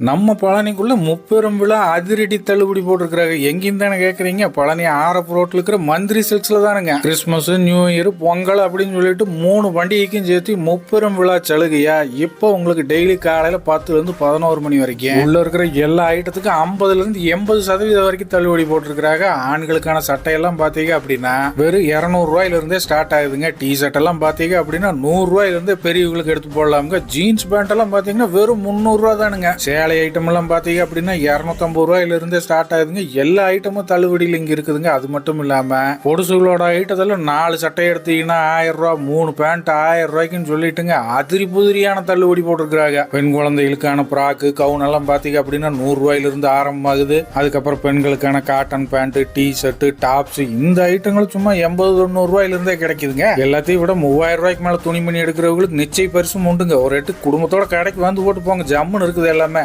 நம்ம பழனிக்குள்ள முப்பெரும் விழா அதிரடி தள்ளுபடி போட்டிருக்கிறாங்க. எங்கேயும் தானே கேட்குறீங்க பழனி ஆரப்பு ரோட்டில் இருக்கிற மந்திரி சில்க்ஸ்ல தானுங்க. கிறிஸ்மஸ் நியூ இயர் பொங்கல் அப்படின்னு சொல்லிட்டு மூணு பண்டிகைக்கும் சேர்த்து முப்பெரும் விழா சலுகையா இப்போ உங்களுக்கு டெய்லி காலையில் பத்துலேருந்து பதினோரு மணி வரைக்கும். உள்ள இருக்கிற எல்லா ஐட்டத்துக்கும் ஐம்பதுலேருந்து எண்பது சதவீதம் வரைக்கும் தள்ளுபடி போட்டிருக்கிறாங்க. ஆண்களுக்கான சட்டையெல்லாம் பார்த்தீங்க அப்படின்னா வெறும் இரநூறுவாயிலிருந்தே ஸ்டார்ட் ஆகுதுங்க. டி ஷர்ட் எல்லாம் பார்த்தீங்க அப்படின்னா நூறு பெரியவங்களுக்கு எடுத்து போடலாமுங்க. ஜீன்ஸ் பேண்ட் எல்லாம் பார்த்தீங்கன்னா வெறும் முந்நூறுரூவா தானுங்க. வேலை ஐட்டமெல்லாம் பார்த்தீங்க அப்படின்னா இரநூத்தம்பது ரூபாயிலிருந்தே ஸ்டார்ட் ஆகுதுங்க. எல்லா ஐட்டமும் தள்ளுபடியில் இங்கே இருக்குதுங்க. அது மட்டும் இல்லாமல் பொடுசுகளோட ஐட்டத்தில் நாலு சட்டை எடுத்தீங்கன்னா ஆயிரம் ரூபா மூணு பேண்ட் ஆயிரம் ரூபாய்க்குன்னு சொல்லிட்டுங்க. அதிரி புதிரியான தள்ளுபடி போட்டிருக்கிறாங்க. பெண் குழந்தைகளுக்கான ஃப்ராக்கு கவுன் எல்லாம் பார்த்தீங்க அப்படின்னா நூறு ரூபாயிலிருந்து ஆரம்பமாகுது. அதுக்கப்புறம் பெண்களுக்கான cotton pant T shirt tops இந்த ஐட்டங்கள் சும்மா எண்பது தொண்ணூறு ரூபாயிலிருந்தே கிடைக்குதுங்க. எல்லாத்தையும் விட மூவாயிரம் ரூபாய்க்கு மேல துணிமணி எடுக்கிறவங்களுக்கு நிச்சய பரிசும் உண்டுங்க. ஒரு எட்டு குடும்பத்தோட கடைக்கு வந்து போட்டு போங்க. ஜம்முன்னு இருக்குது எல்லாமே.